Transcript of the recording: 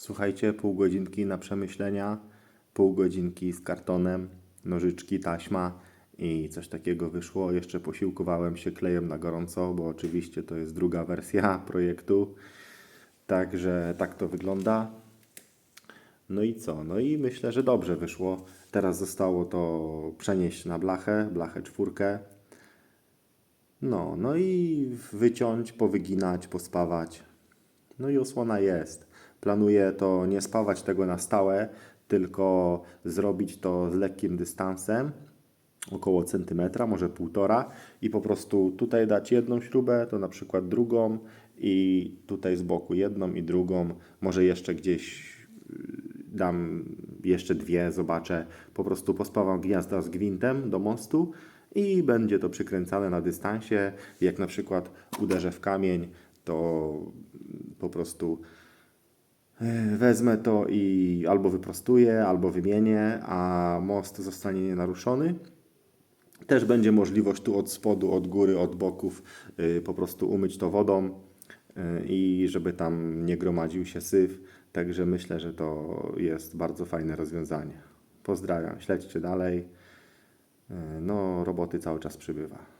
Słuchajcie, pół godzinki na przemyślenia, pół godzinki z kartonem, nożyczki, taśma i coś takiego wyszło. Jeszcze posiłkowałem się klejem na gorąco, bo oczywiście to jest druga wersja projektu. Także tak to wygląda. No i co? No i myślę, że dobrze wyszło. Teraz zostało to przenieść na blachę, blachę czwórkę. No, no i wyciąć, powyginać, pospawać. No i osłona jest. Planuję to nie spawać tego na stałe, tylko zrobić to z lekkim dystansem, około centymetra, może półtora i po prostu tutaj dać jedną śrubę, to na przykład drugą i tutaj z boku jedną i drugą, może jeszcze gdzieś y, dam jeszcze dwie, zobaczę, po prostu pospawam gniazda z gwintem do mostu i będzie to przykręcane na dystansie. Jak na przykład uderzę w kamień, to po prostu wezmę to i albo wyprostuję, albo wymienię, a most zostanie nienaruszony. Też będzie możliwość tu od spodu, od góry, od boków y, po prostu umyć to wodą y, i żeby tam nie gromadził się syf. Także myślę, że to jest bardzo fajne rozwiązanie. Pozdrawiam, śledźcie dalej. No, roboty cały czas przybywa.